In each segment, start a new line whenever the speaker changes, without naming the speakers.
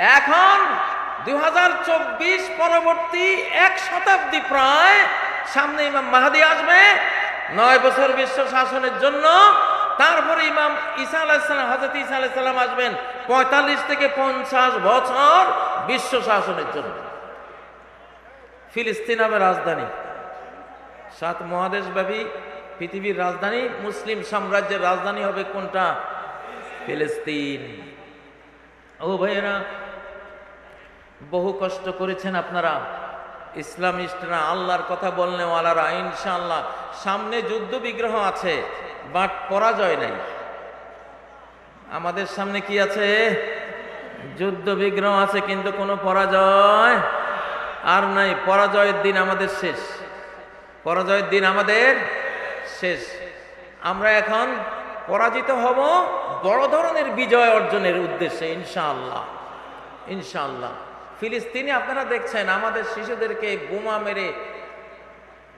এখন দু হাজার চব্বিশ পরবর্তী এক শতাব্দী প্রায় সামনে ইমাম মাহাদি আসবে। নয় বছর বিশ্ব শাসনের জন্য। তারপরে ইমাম ঈসা আলাহিসাল্লাম হজরত ঈসা আলাহিসাল্লাম আসবেন পঁয়তাল্লিশ থেকে পঞ্চাশ বছর বিশ্ব শাসনের জন্য। ফিলিস্তিন হবে রাজধানী। সাত মহাদেশব্যাপী পৃথিবীর রাজধানী, মুসলিম সাম্রাজ্যের রাজধানী হবে কোনটা? ফিলিস্তিন। ও ভাইয়েরা বহু কষ্ট করেছেন আপনারা। ইসলামিস্টরা আল্লাহর কথা বললে ওয়ালারা ইনশাআল্লাহ, সামনে যুদ্ধ বিগ্রহ আছে, বাট পরাজয় নাই। আমাদের সামনে কি আছে? যুদ্ধ বিগ্রহ আছে, কিন্তু কোনো পরাজয় আর নাই। পরাজয়ের দিন আমাদের শেষ। পরাজয়ের দিন আমাদের শেষ। আমরা এখন পরাজিত হব বড় ধরনের বিজয় অর্জনের উদ্দেশ্যে, ইনশাআল্লাহ। ইনশাআল্লাহ। ফিলিস্তিনি আপনারা দেখছেন, আমাদের শিশুদেরকে বোমা মেরে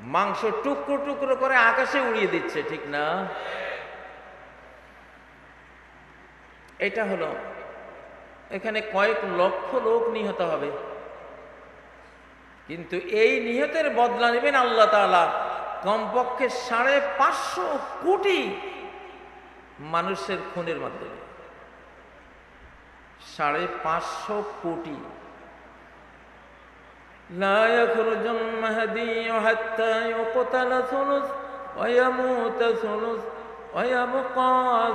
মাংস টুকরো টুকরো করে আকাশে উড়িয়ে দিচ্ছে, ঠিক না? এটা হলো, এখানে কয়েক লক্ষ লোক নিহত হবে। কিন্তু এই নিহতের বদলা নেবেন আল্লাহ তাআলা। কমপক্ষে সাড়ে পাঁচশো কোটি মানুষের খুনের মাধ্যমে। সাড়ে পাঁচশো কোটি। لا يخرج المهدي حتى يقتل ثلث ويموت ثلث ويبقى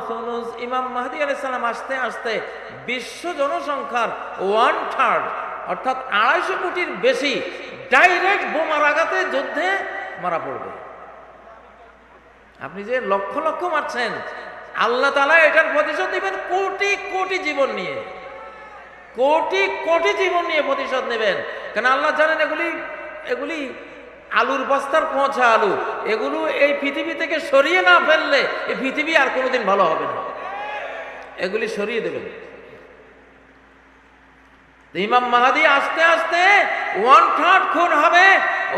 ثلث ইমাম মাহদি আলাইহিস সালাম আসতে আসতে বিশ্ব জনসংখ্যার ওয়ান থার্ড অর্থাৎ আড়াইশো কোটির বেশি ডাইরেক্ট বোমার আঘাতে যুদ্ধে মারা পড়বে আপনি যে লক্ষ লক্ষ মারছেন আল্লাহ তালা এটার প্রতিশোধ দিবেন কোটি কোটি জীবন নিয়ে কোটি কোটি জীবন নিয়ে প্রতিশোধ নেবেন কেন আল্লাহ জানেন এগুলি এগুলি আলুর বস্তার পৌঁছা আলু। এগুলো এই পৃথিবী থেকে সরিয়ে না ফেললে এই পৃথিবী আর কোনোদিন ভালো হবে না। এগুলি সরিয়ে দেবেন। ইমাম মাহাদি আস্তে আস্তে ওয়ান থার্ড খুন হবে।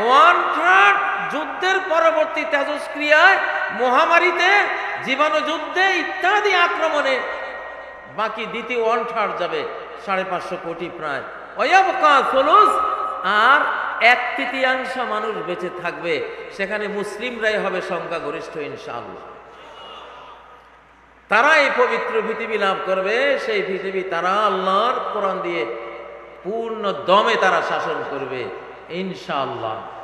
ওয়ান থার্ড যুদ্ধের পরবর্তী তেজস্ক্রিয়ায় মহামারীতে জীবাণু যুদ্ধে ইত্যাদি আক্রমণে বাকি দ্বিতীয় ওয়ান থার্ড যাবে সাড়ে পাঁচশো কোটি প্রায়। আর এক তৃতীয়াংশ মানুষ বেঁচে থাকবে। সেখানে মুসলিমরাই হবে সংখ্যাগরিষ্ঠ, ইনশাআল্লাহ। তারা এই পবিত্র পৃথিবী লাভ করবে। সেই পৃথিবী তারা আল্লাহর কোরআন দিয়ে পূর্ণ দমে তারা শাসন করবে, ইনশাআল্লাহ।